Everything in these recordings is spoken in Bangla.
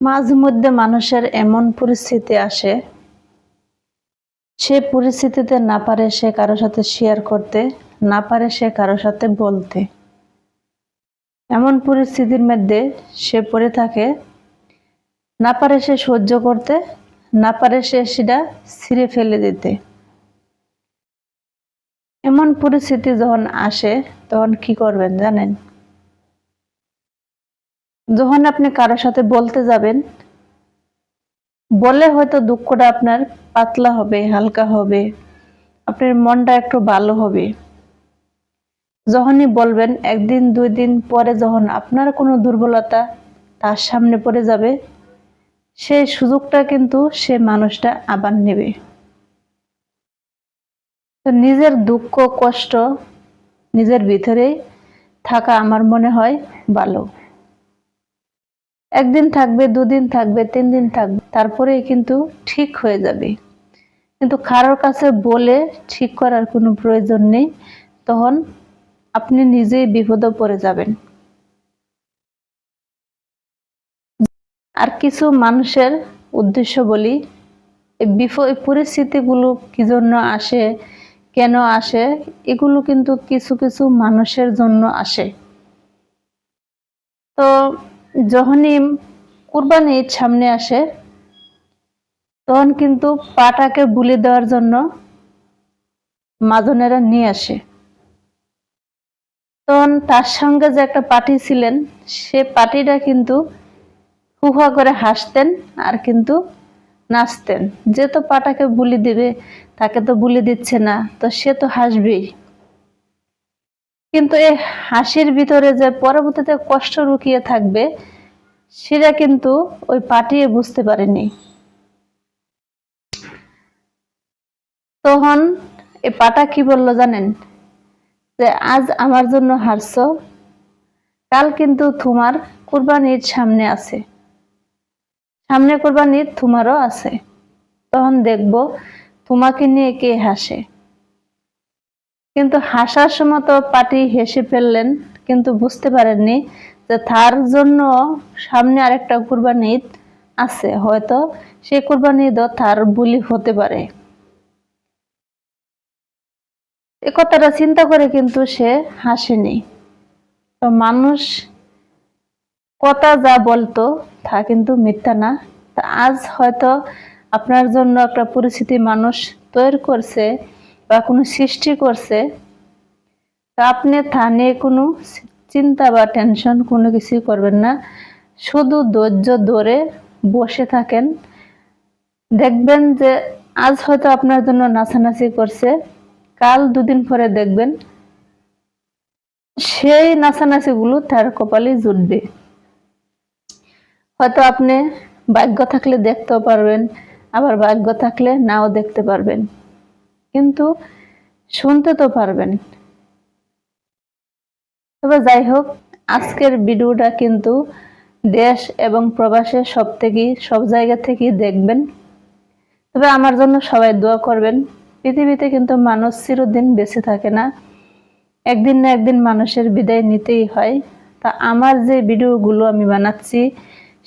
মাঝে মধ্যে মানুষের এমন পরিস্থিতি আসে, সে পরিস্থিতিতে না পারে সে কারোর সাথে শেয়ার করতে, না পারে সে কারোর সাথে বলতে। এমন পরিস্থিতির মধ্যে সে পড়ে থাকে, না পারে সে সহ্য করতে, না পারে সে সেটা ছিঁড়ে ফেলে দিতে। এমন পরিস্থিতি যখন আসে, তখন কি করবেন জানেন? যখন আপনি কারোর সাথে বলতে যাবেন বলে হয়তো দুঃখটা আপনার পাতলা হবে, হালকা হবে, আপনার মনটা একটু ভালো হবে। যখনই বলবেন, একদিন, দুই দিন পরে যখন আপনার কোনো দুর্বলতা তার সামনে পড়ে যাবে সেই সুযোগটা কিন্তু সে মানুষটা আবার নেবে। তো নিজের দুঃখ, কষ্ট নিজের ভিতরেই থাকা আমার মনে হয় ভালো। একদিন থাকবে, দুদিন থাকবে তিন দিন থাকবে, তারপরেই কিন্তু ঠিক হয়ে যাবে। কিন্তু কারোর কাছে বলে ঠিক করার কোনো প্রয়োজন নেই, তখন আপনি নিজেই বিপদে পড়ে যাবেন। আর কিছু মানুষের উদ্দেশ্য বলি বিপদ পরিস্থিতিগুলো কি জন্য আসে, কেন আসে, এগুলো কিন্তু কিছু কিছু মানুষের জন্য আসে। তো যখনই কুরবানি ঈদ সামনে আসে, তখন কিন্তু পাটাকে বুলি দেওয়ার জন্য মাজনেরা নিয়ে আসে। তখন তার সঙ্গে যে একটা পার্টি ছিলেন, সে পার্টিটা কিন্তু হুহা করে হাসতেন আর কিন্তু নাচতেন। যে তো পাটাকে বুলি দিবে, তাকে তো বুলি দিচ্ছে না, তো সে তো হাসবেই। কিন্তু এই হাসির ভিতরে যে পরবর্তীতে কষ্ট লুকিয়ে থাকবে, সেটা কিন্তু ওই পাটিয়ে বুঝতে পারেনি। তখন এই পাটা কি বলল জানেন? যে, আজ আমার জন্য হারছ, কাল কিন্তু তোমার কুরবানির সামনে আছে। সামনে কুরবানির তোমারও আছে। তখন দেখব তোমাকে নিয়ে কে হাসে। কিন্তু হাসার সময় তো পাটি হেসে ফেললেন, কিন্তু বুঝতে পারেননি যে তার জন্য সামনে আরেকটা কুরবানি আছে। হয়তো সেই কুরবানি ঈদও তার বুলি হতে পারে। এ কথাটা চিন্তা করে কিন্তু সে হাসেনি। তো মানুষ কথা যা বলতো তা কিন্তু মিথ্যা না। তা আজ হয়তো আপনার জন্য একটা পরিস্থিতি মানুষ তৈরি করছে বা কোনো সৃষ্টি করছে, তা আপনি তা নিয়ে কোনো চিন্তা বা টেনশন কোনো কিছুই করবেন না। শুধু ধৈর্য ধরে বসে থাকেন। দেখবেন যে আজ হয়তো আপনার জন্য নাচানাচি করছে, কাল দুদিন পরে দেখবেন সেই নাচানাচিগুলো তার কপালে জুটবে। হয়তো আপনি ভাগ্য থাকলে দেখতেও পারবেন, আবার ভাগ্য থাকলে নাও দেখতে পারবেন। কিন্তু শুনতে তো পারবেন। তবে যাই হোক, আজকের ভিডিওটা কিন্তু দেশ এবং প্রবাসে সব থেকেই সব জায়গা থেকেই দেখবেন। তবে আমার জন্য সবাই দোয়া করবেন, পৃথিবীতে কিন্তু মানুষ চিরদিন বেঁচে থাকে না। একদিন না একদিন মানুষের বিদায় নিতেই হয়। তা আমার যে ভিডিওগুলো আমি বানাচ্ছি,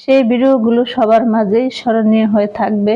সেই ভিডিওগুলো সবার মাঝেই স্মরণীয় হয়ে থাকবে।